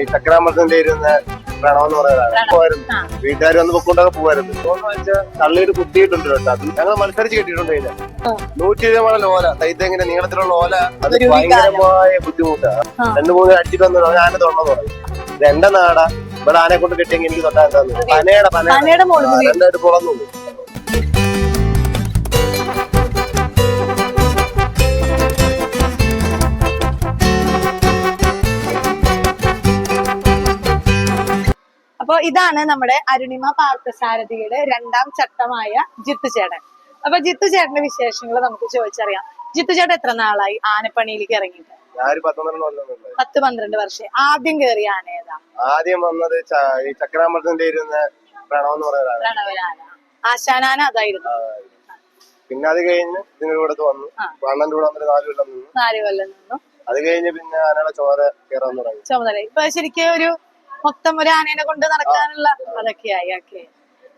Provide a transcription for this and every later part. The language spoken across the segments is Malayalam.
ഈ ചക്രാമൃതന്റെ ഇരുന്ന പ്രണവെന്ന് പറയുന്നത് പോവായിരുന്നു. പോയിരുന്നു വീട്ടുകാർ വന്ന് പൊക്കൊണ്ടൊക്കെ പോവായിരുന്നു. വെച്ചാൽ തള്ളിയിട്ട് കുത്തിയിട്ടുണ്ട് കേട്ടോ അത് ഞങ്ങൾ മത്സരിച്ച് കിട്ടിയിട്ടുണ്ട് ഇതിന്. നൂറ്റി ഇരുപത് ഓല. തൈത്തെങ്ങിന്റെ നീളത്തിലുള്ള ഓല അത് ഭയങ്കരമായ ബുദ്ധിമുട്ടാണ്. രണ്ടു മൂന്ന് അടിച്ചിട്ട് വന്നു ആന തൊണ്ടെന്ന് പറയും ഇത് എന്റെ നാടാ. ഇവിടെ ആനെ കൊണ്ട് കിട്ടിയെങ്കിൽ എനിക്ക് തൊട്ടാ തന്നു പനയുടെ പന പനയുടെ രണ്ടായിട്ട് പുറന്നു ഇതാണ് നമ്മുടെ അരുണിമ പാർത്ഥസാരഥിയുടെ രണ്ടാം ചട്ടമായ ജിത്തു ചേട്ടൻ. അപ്പൊ ജിത്തു ചേട്ടന്റെ വിശേഷങ്ങൾ നമുക്ക് ചോദിച്ചറിയാം. ജിത്തു ചേട്ടൻ എത്ര നാളായി ആനപ്പണിയിലേക്ക് ഇറങ്ങിയിട്ട്? പത്ത് പന്ത്രണ്ട് വർഷം. ആദ്യം കേറിയ ആന ഏതാ? ആദ്യം വന്നത് ഈ ചക്രാമൃതന്റെ ഇരുന്ന പ്രണവെന്ന് പറയുന്നതാണ് പ്രണവനാന ആശാനാന അതായിരുന്നു. പിന്നെ അത് കഴിഞ്ഞ് ഇതിന്റെ കൂടെ വന്നു. അണ്ണന്റെ കൂടെ വന്നിട്ട് നാല് കൊല്ലം നിന്നു. നാല് കൊല്ലം നിന്നു. അത് കഴിഞ്ഞ് പിന്നെ ആനയുടെ ചോര കയറാൻ തുടങ്ങി. ചുമതല. ഇപ്പൊ ശരിക്കും ഒരു മൊത്തം ഒരു ആനേനെ കൊണ്ട് നടക്കാനുള്ള അതൊക്കെയായി ഓക്കെ.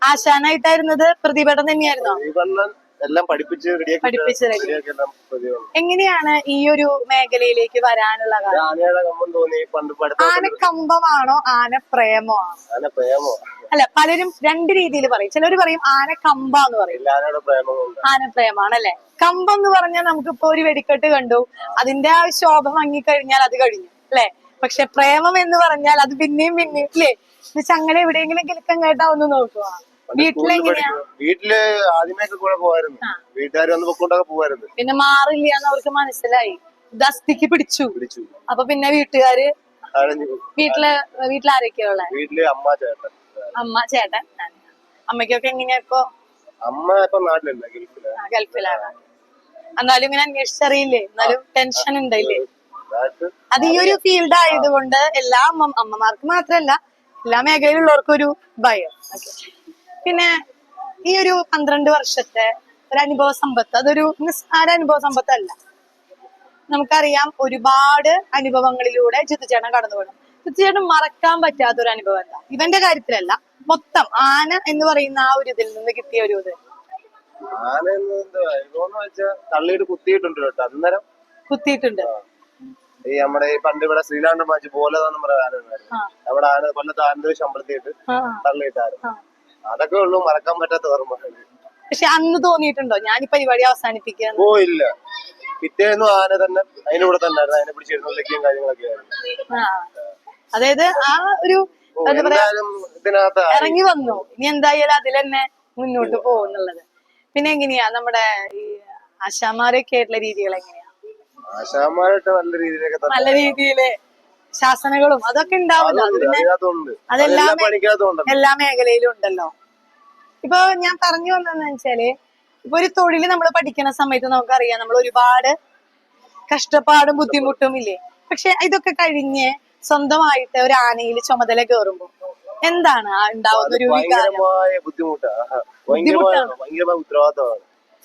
ആശാനായിട്ടായിരുന്നത് പ്രതിഭടൻ തന്നെയായിരുന്നോ? എല്ലാം പഠിപ്പിച്ച് റെഡിയാക്കി പഠിപ്പിച്ച് റെഡിയാക്കി എല്ലാം ready എങ്ങനെയാണ് ഈ ഒരു മേഖലയിലേക്ക് വരാനുള്ള കാരണം? ആനയുടെ കമ്പം തോന്നി പണ്ട് പഠിത്തം ആന കമ്പമാണോ ആന പ്രേമോ? ആന പ്രേമോ? അല്ല പലരും രണ്ട് രീതിയിൽ പറയും. ചിലർ പറയും ആന കമ്പ എന്ന് പറയും ആന പ്രേമാണല്ലേ? കമ്പം എന്ന് പറഞ്ഞാൽ നമുക്കിപ്പോ ഒരു വെടിക്കെട്ട് കണ്ടു. അതിന്റെ ആ ശോഭ മങ്ങിക്കഴിഞ്ഞാൽ അത് കഴിഞ്ഞു അല്ലെ? പക്ഷെ പ്രേമം എന്ന് പറഞ്ഞാൽ അത് പിന്നെയും പിന്നെയും അല്ലേ എന്നുവെച്ചാൽ അങ്ങനെ എവിടെയെങ്കിലും കിലുക്കം കേട്ടാ ഒന്ന് നോക്കുക വീട്ടിലെങ്ങനെയാ വീട്ടിൽ ആദ്യമേക്ക് കൂടെ പോവായിരുന്നു. വീട്ടുകാർ വന്ന് പൊക്കൊണ്ടൊക്കെ പോവായിരുന്നു. പിന്നെ മാറില്ല എന്ന് അവർക്ക് മനസ്സിലായി. ദസ്തിക്ക് പിടിച്ചു. പിടിച്ചു. അപ്പൊ പിന്നെ വീട്ടുകാര് വീട്ടിൽ വീട്ടിലാരൊക്കെയാ ഉള്ളെ? വീട്ടിൽ അമ്മ ചേട്ടൻ. അമ്മ ചേട്ടൻ. അമ്മയ്ക്കൊക്കെ എങ്ങനെയാ ഇപ്പൊ? അമ്മ ഇപ്പൊ നാട്ടിലല്ല ഗൾഫിൽ. ആ, ഗൾഫിലാണ്. എന്നാലും ഇങ്ങനെ അന്വേഷിച്ചറിയില്ലേ? എന്നാലും ടെൻഷൻ ഉണ്ടല്ലേ അത് ഈ ഒരു ഫീൽഡ് ആയതുകൊണ്ട് എല്ലാ അമ്മമാർക്ക് മാത്രല്ല എല്ലാ മേഖലയിലുള്ളവർക്കൊരു ഒരു ഭയം പിന്നെ ഈ ഒരു പന്ത്രണ്ട് വർഷത്തെ ഒരു അനുഭവ സമ്പത്ത് അതൊരു നിസ്സാര അനുഭവ സമ്പത്തല്ല. നമുക്കറിയാം ഒരുപാട് അനുഭവങ്ങളിലൂടെ ജിത്തുചേട്ടൻ കടന്നു പോകണം ജിത്തുചേട്ടൻ മറക്കാൻ പറ്റാത്ത ഒരു അനുഭവം എന്താ? ഇവന്റെ കാര്യത്തിലല്ല മൊത്തം ആന എന്ന് പറയുന്ന ആ ഒരു ഇതിൽ നിന്ന് കിട്ടിയ ഒരു ഇത്. ആന എന്ന് വെച്ചാൽ വെച്ചാ തള്ളിയിട്ട് കുത്തിയിട്ടുണ്ട് കേട്ടോ അന്നേരം കുത്തിയിട്ടുണ്ട്. ഈ നമ്മുടെ ഈ പണ്ട് ഇവിടെ ശ്രീലാണ്ട് മാച്ച് പോലെ നമ്മുടെ ആന ഉണ്ടായിരുന്നു. നമ്മുടെ ആന കൊല്ലത്ത് ആനന്ദ ശമ്പളത്തിയിട്ട് തള്ളിയിട്ടായിരുന്നു. അതൊക്കെ ഉള്ളൂ മറക്കാൻ പറ്റാത്ത ഓർമ്മ. പക്ഷെ അന്ന് തോന്നിയിട്ടുണ്ടോ? ഞാൻ ഈ പരിപാടി അവസാനിപ്പിക്കാൻ ഓ ഇല്ല. പിറ്റേന്നും ആന തന്നെ അതിന്റെ കൂടെ തന്നെ ആയിരുന്നു. അതിനെ പിടിച്ചിരുന്നൊക്കെയും കാര്യങ്ങളൊക്കെ ആയിരുന്നു. അതായത് ആ ഒരു ഇറങ്ങി വന്നു. ഇനി എന്തായാലും അതിൽ തന്നെ മുന്നോട്ട് പോകുന്നുള്ളത്. പിന്നെ എങ്ങനെയാ നമ്മുടെ ഈ ആശാമാരൊക്കെ ആയിട്ടുള്ള രീതികൾ എങ്ങനെയാ? ആശാന്മാരായിട്ട് നല്ല രീതിയിലൊക്കെ നല്ല രീതിയിൽ ശാസനകളും അതൊക്കെ അതെല്ലാം പണിക്കകത്തുണ്ടല്ലോ എല്ലാ മേഖലയിലും ഉണ്ടല്ലോ. ഇപ്പൊ ഞാൻ പറഞ്ഞു വന്നതെന്ന് വെച്ചാൽ ഇപ്പൊ ഒരു തൊഴിൽ നമ്മൾ പഠിക്കുന്ന സമയത്ത് നമുക്കറിയാം നമ്മൾ ഒരുപാട് കഷ്ടപ്പാടും ബുദ്ധിമുട്ടും ഇല്ലേ? പക്ഷെ ഇതൊക്കെ കഴിഞ്ഞ് സ്വന്തമായിട്ട് ഒരു ആനയിൽ ചുമതല കയറുമ്പോ എന്താണ് ഉണ്ടാവുന്ന ഒരു ബുദ്ധിമുട്ടാണ്.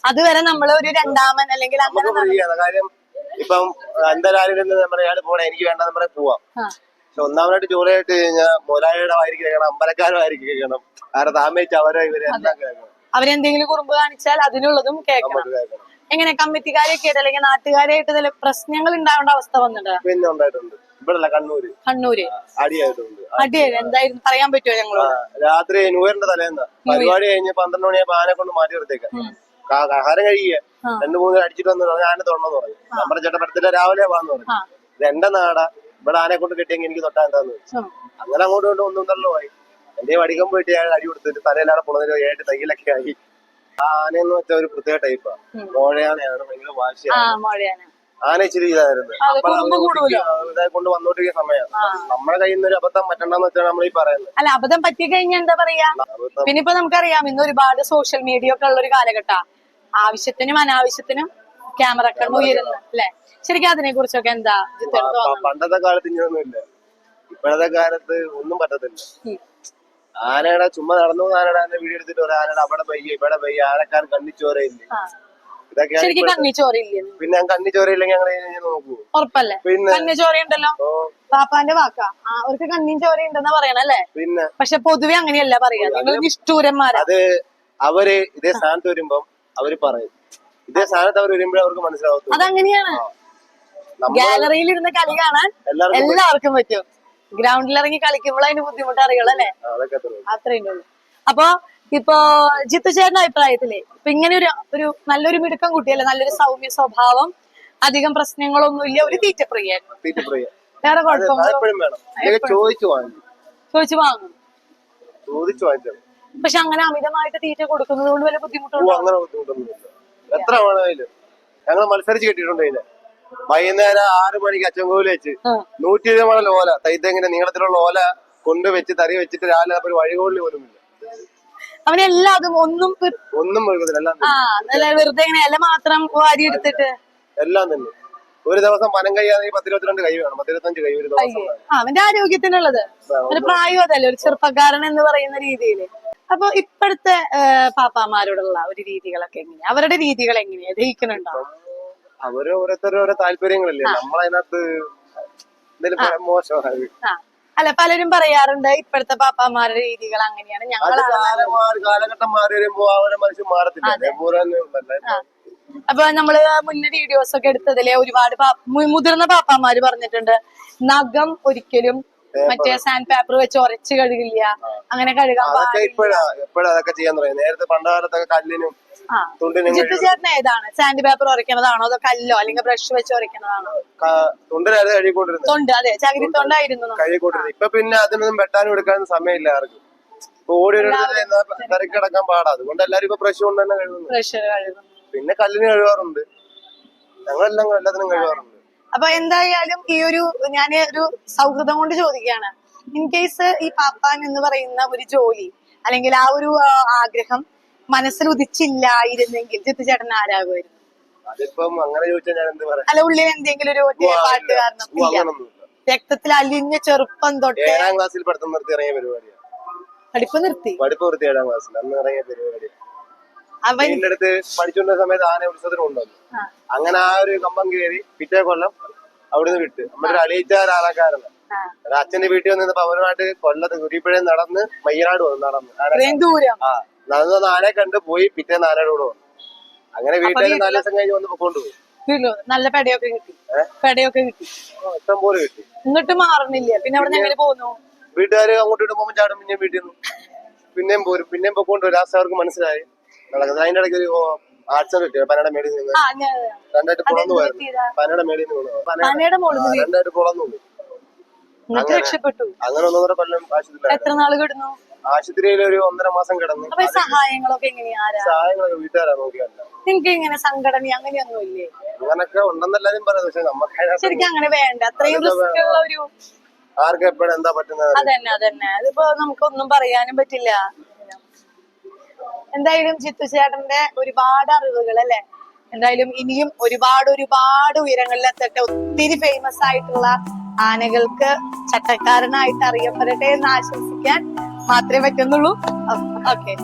അതുവരെ നമ്മൾ ഒരു രണ്ടാമൻ അല്ലെങ്കിൽ അങ്ങനെ ഇപ്പം എന്തായാലും ഇയാൾ പോണേ എനിക്ക് വേണ്ടെന്ന് പറയാൻ പോവാം. പക്ഷെ ഒന്നാമതായിട്ട് ജോലി ആയിട്ട് കഴിഞ്ഞാൽ മുതലാളിയുടെ വായിരിക്കും കേൾക്കണം അമ്പലക്കാരും കേൾക്കണം. കാരണം താമസിച്ച് അവരെ ഇവരെ എല്ലാം കേൾക്കണം. അവരെന്തെങ്കിലും കുറുമ്പ് കാണിച്ചാൽ അതിനുള്ളതും കേൾക്കണം. എങ്ങനെ കമ്മിറ്റിക്കാരെയൊക്കെ ആയിട്ട് അല്ലെങ്കിൽ നാട്ടുകാരായിട്ട് ഇതിൽ പ്രശ്നങ്ങൾ ഉണ്ടാവേണ്ട അവസ്ഥ വന്നിട്ടുണ്ട്? പിന്നെ ഉണ്ടായിട്ടുണ്ട്. ഇവിടെ അല്ല കണ്ണൂര്. കണ്ണൂര് അടിയായിട്ടുണ്ട്. അടിയല്ലേ എന്തായിരുന്നു പറയാൻ പറ്റുമോ ഞങ്ങളോട്? രാത്രി ന്യൂയറിന്റെ തലേന്ന്. പരിപാടി കഴിഞ്ഞ് പന്ത്രണ്ട് മണിയാകുമ്പോ ആനെ കൊണ്ട് മാറ്റി നിർത്തേക്കാം. ആഹാരം കഴിയുക ആ. രണ്ടു മൂന്ന് അടിച്ചിട്ട് വന്നു പറഞ്ഞു ആന തൊണ്ടെന്ന് പറഞ്ഞു. നമ്മുടെ ചേട്ടപ്പടത്തിലെ രാവിലെ വാന്ന് പറഞ്ഞു. ഇത് എന്റെ നാടാ. ഇവിടെ ആനെ കൊണ്ട് കിട്ടിയെങ്കിൽ എനിക്ക് തൊട്ടാ എന്താന്ന് അങ്ങനെ അങ്ങോട്ട് കൊണ്ട് ഒന്നും തള്ളു പോയി. എന്റെ വടികം പോയിട്ട് ഞാൻ അടി കൊടുത്തിട്ട് തലയിലാണ് പുളന്നിട്ട് ഏട്ട് തയ്യിലൊക്കെ ആയി. ആ ആനയെന്ന് വെച്ചാൽ ഒരു പ്രത്യേക ടൈപ്പാ. മോഴയാനയാണ് ഭയങ്കര വാശിയാണ്. ആന ഇച്ചിരി ഇതായിരുന്നു. ഇതായി കൊണ്ട് വന്നോണ്ടിരിക്കുന്ന സമയം നമ്മുടെ കയ്യിൽ നിന്ന് ഒരു അബദ്ധം പറ്റണ്ടെന്ന് വെച്ചാൽ നമ്മൾ ഈ പറയുന്നത്. അല്ല അബദ്ധം പറ്റി കഴിഞ്ഞാൽ എന്താ പറയാ? പിന്നെ ഇപ്പൊ നമുക്കറിയാം ഇന്ന് ഒരുപാട് സോഷ്യൽ മീഡിയ ഒക്കെ ഉള്ള ഒരു കാലഘട്ട. ആവശ്യത്തിനും അനാവശ്യത്തിനും ക്യാമറ കണ്ട് ഉയരുന്നു അല്ലെ? ശരിക്കും അതിനെ കുറിച്ചൊക്കെ എന്താ പണ്ടത്തെ കാലത്ത് ഇങ്ങനൊന്നും ഇല്ല ഇപ്പോഴത്തെ കാലത്ത് ഒന്നും പറ്റത്തില്ല. ആനയുടെ ചുമ്മാ നടന്നു ആനയുടെ ആന വീഡിയോ എടുത്തിട്ട് ഒരു ആനയുടെ അവിടെ പെയ്യ ഇവിടെ പെയ്യ ആനക്കാർ കണ്ണിച്ചോരയില്ലേ? പിന്നെ കണ്ണിച്ചോരയില്ലെങ്കിൽ ഞങ്ങൾ നോക്കൂ. ഉറപ്പല്ലേ? പിന്നെ കണ്ണി ഉണ്ടല്ലോ പാപ്പാന്റെ വാക്കാ. അവർക്ക് കണ്ണിയും ചോരയുണ്ടെന്ന് പറയണല്ലേ പിന്നെ പക്ഷെ പൊതുവെ അങ്ങനെയല്ല പറയാ നിങ്ങൾ നിഷ്ഠൂരന്മാരാ. അത് അവർ ഇതേ സ്ഥാനത്ത് വരുമ്പം അവർ പറയും. ഇതേ സ്ഥാനത്ത് അവർ വരുമ്പോഴേ അവർക്ക് മനസ്സിലാവത്തുള്ളൂ. അതങ്ങനെയാണ്. ഗാലറിയിൽ ഇരുന്ന് കളി കാണാൻ എല്ലാവർക്കും പറ്റും. ഗ്രൗണ്ടിൽ ഇറങ്ങി കളിക്കുമ്പോൾ അതിന് ബുദ്ധിമുട്ട് അറിയുള്ളൂ അല്ലേ. അത്രയും ഉള്ളൂ. അപ്പൊ ഇപ്പൊ ജിത്തു ചേട്ടന്റെ അഭിപ്രായത്തിൽ ഇപ്പൊ ഇങ്ങനെ ഒരു ഒരു നല്ലൊരു മിടുക്കം കുട്ടിയല്ലേ? നല്ലൊരു സൗമ്യ സ്വഭാവം അധികം പ്രശ്നങ്ങളൊന്നുമില്ല ഒരു തീറ്റ പ്രിയ വേറെ ഇല്ലെങ്കിൽ ചോദിച്ചു വാങ്ങും ചോദിച്ചു വാങ്ങും ചോദിച്ചു വാങ്ങിച്ചത്. പക്ഷെ അങ്ങനെ അമിതമായിട്ട് തീറ്റ കൊടുക്കുന്നത് കൊണ്ട് വല്ല ബുദ്ധിമുട്ടുണ്ടോ? അങ്ങനെ ബുദ്ധിമുട്ടൊന്നുമില്ല. എത്ര വേണമായാലും ഞങ്ങൾ മത്സരിച്ച് കിട്ടിയിട്ടുണ്ട് ഇതിനെ വൈകുന്നേരം ആറ് മണിക്ക് അച്ചൻകോവിൽ വെച്ച്. നൂറ്റി ഇരുപത് മോഡൽ ഓല. തൈത്തെങ്ങിന്റെ നീളത്തിലുള്ള ഓല കൊണ്ട് വെച്ച് തറി വെച്ചിട്ട് രാവിലെ അപ്പൊ ഒരു വഴികോളിൽ പോലും ഇല്ല. അവനെല്ലാതും ഒന്നും ഒന്നും വെറുതെ ഇല മാത്രം വാരി എടുത്തിട്ട്. എല്ലാം തന്നെ. ഒരു ദിവസം പനം കൈയാണെങ്കിൽ പത്തിരുപത്തിരണ്ട് കൈ വേണം. പത്തിരുപത്തഞ്ച് കൈ ഒരു ദിവസം അവന്റെ ആരോഗ്യത്തിനുള്ളത്. ഒരു പ്രായം അതല്ലേ ഒരു ചെറുപ്പക്കാരൻ എന്ന് പറയുന്ന രീതിയിൽ അപ്പൊ ഇപ്പോഴത്തെ പാപ്പാമാരോടുള്ള ഒരു രീതികളൊക്കെ എങ്ങനെയാ? അവരുടെ രീതികൾ എങ്ങനെയാ? ദഹിക്കുന്നുണ്ടോ? അവർ ഓരോരുത്തരോരോ താല്പര്യങ്ങളല്ലേ? നമ്മളതിനകത്ത് മോശമാണ്. അല്ല പലരും പറയാറുണ്ട് ഇപ്പോഴത്തെ പാപ്പാമാരുടെ രീതികൾ അങ്ങനെയാണ്. ഞങ്ങൾ കാലഘട്ടം മാറി വരുമ്പോ അവരെ മനുഷ്യൻ മാറത്തില്ല. അപ്പൊ നമ്മൾ മുന്നേ വീഡിയോസ് ഒക്കെ എടുത്തതിലെ ഒരുപാട് മുതിർന്ന പാപ്പാമാര് പറഞ്ഞിട്ടുണ്ട് നഖം ഒരിക്കലും മറ്റേ സാൻഡ് പേപ്പർ വെച്ച് ഉരച്ച് കഴുകില്ല. അങ്ങനെ കഴുകാൻ ഇപ്പഴാ എപ്പോഴാ അതൊക്കെ ചെയ്യാൻ തുടങ്ങി നേരത്തെ പണ്ടാരത്തൊക്കെ കല്ലിനും ജിത്തു ചേട്ടൻ ഏതാണ്? സാൻഡ് പേപ്പർ ഉരയ്ക്കണതാണോ അതോ കല്ലോ അല്ലെങ്കിൽ ബ്രഷ് വെച്ച് ഉരയ്ക്കണതാണോ തുണ്ടിനായിരുന്നു കഴുകിക്കൊണ്ടിരുന്നത് തൊണ്ട് അതെ. ചകിരി തൊണ്ടായിരുന്നു. കഴുകിക്കൊണ്ടിരുന്നത് ഇപ്പൊ പിന്നെ അതിനൊന്നും വെട്ടാനും എടുക്കാനും സമയമില്ല ആർക്കും. ഓടി തിരക്കിടക്കാൻ പാടാ. അതുകൊണ്ട് എല്ലാരും ഇപ്പൊ ബ്രഷ് കൊണ്ട് തന്നെ കഴുകുന്നു. പിന്നെ കല്ലിന് കഴുകാറുണ്ട്. ഞങ്ങളെല്ലാം എല്ലാത്തിനും കഴുകാറുണ്ട്. അപ്പൊ എന്തായാലും ഈ ഒരു ഞാൻ ഒരു സൗഹൃദം കൊണ്ട് ചോദിക്കുകയാണ്. ഇൻ കേസ് ഈ പാപ്പാൻ എന്ന് പറയുന്ന ഒരു ജോലി അല്ലെങ്കിൽ ആ ഒരു ആഗ്രഹം മനസ്സിൽ ഉദിച്ചില്ലായിരുന്നെങ്കിൽ ജിത്തു ചേട്ടൻ ആരാകുമായിരുന്നു? അല്ല ഉള്ളിൽ എന്തെങ്കിലും ഒരു പാട്ട് കാരണം രക്തത്തിൽ അലിഞ്ഞ ചെറുപ്പം തൊട്ട് ഏഴാം ക്ലാസ്സിൽ പഠിത്തം നിർത്തി ഇറങ്ങിയ പരിപാടിയാണ് പഠിപ്പ് നിർത്തി. പഠിപ്പ് നിർത്തി ഏഴാം ക്ലാസ്സിൽ. അന്ന് ഇറങ്ങിയ പരിപാടിയാണ് വീടിന്റെ അടുത്ത് പഠിച്ചുകൊണ്ട സമയത്ത് ആന ഉത്സവത്തിന് കൊണ്ടുവന്നു അങ്ങനെ ആ ഒരു കമ്പം കയറി പിറ്റേ കൊല്ലം അവിടുന്ന് വിട്ട്. നമ്മുടെ ഒരു അളിയിച്ച ഒരാളക്കാരന് അച്ഛന്റെ വീട്ടിൽ വന്നിരുന്നപ്പോ അവരുമായിട്ട് കൊല്ലത്ത് കുരിപ്പുഴ നടന്ന് മയ്യനാട് വന്നു നടന്ന്. ആ. നടന്നു വന്ന് ആനെ കണ്ട് പോയി പിറ്റേ ആനയുടെ കൂടെ വന്നു. അങ്ങനെ വീട്ടിൽ നാല് ദിവസം കഴിഞ്ഞ് വന്ന് പൊക്കോണ്ടുപോയി. നല്ല പെടയൊക്കെ കിട്ടി. പെടയൊക്കെ കിട്ടി. ഇഷ്ടം പോലെ കിട്ടി. എന്നിട്ട് മാറണില്ല. പിന്നെ അവിടെ എങ്ങനെ പോന്നു വീട്ടുകാര് അങ്ങോട്ട് ഇട്ട് പോകുമ്പോൾ ചാടും പിന്നെയും വീട്ടിൽ നിന്ന്. പിന്നെയും പോരും. പിന്നെയും പൊക്കോണ്ട് വരും ലാസ്റ്റ് അവർക്ക് മനസ്സിലായി. നടക്കുന്നത് അതിന്റെ ഇടയ്ക്ക് ഒരു ആക്സിഡന്റ് കിട്ടിയ? പനയുടെ മേടിൽ നിന്ന് രണ്ടായിട്ട് പുളന്നു പറ്റിയതാ. പനയുടെ മേടിൽ നിന്ന് രണ്ടായിട്ട് പുളന്നു പോയി. രക്ഷപ്പെട്ടു. അങ്ങനെ ഒന്നൊന്നര കൊല്ലം ആശുപത്രി എത്ര നാൾ കിടന്നു? ആശുപത്രിയിൽ ഒരു ഒന്നര മാസം കിടന്നു സഹായങ്ങളൊക്കെ സഹായങ്ങളൊക്കെ വീട്ടുകാരാ നോക്കിയല്ല നിങ്ങൾക്ക് ഇങ്ങനെ സംഘടന അങ്ങനെയൊന്നും ഇല്ലേ? അങ്ങനൊക്കെ ഉണ്ടെന്നെല്ലാരും പറയുന്നത്. പക്ഷെ നമുക്ക് ശരിക്കും അങ്ങനെ വേണ്ട. അത്രയും റിസ്ക് ഉള്ള ഒരു ആർക്ക് എപ്പോഴും എന്താ പറ്റുന്നത്? അതന്നെ അതന്നെ. അതിപ്പോ നമുക്കൊന്നും പറയാനും പറ്റില്ല. എന്തായാലും ജിത്തു ചേട്ടന്റെ ഒരുപാട് അറിവുകൾ അല്ലെ? എന്തായാലും ഇനിയും ഒരുപാട് ഒരുപാട് ഉയരങ്ങളിലെത്തട്ടെ. ഒത്തിരി ഫേമസ് ആയിട്ടുള്ള ആനകൾക്ക് ചട്ടക്കാരനായിട്ട് അറിയപ്പെടട്ടെ എന്ന് ആശംസിക്കാൻ മാത്രമേ പറ്റുന്നുള്ളൂ. ഓക്കെ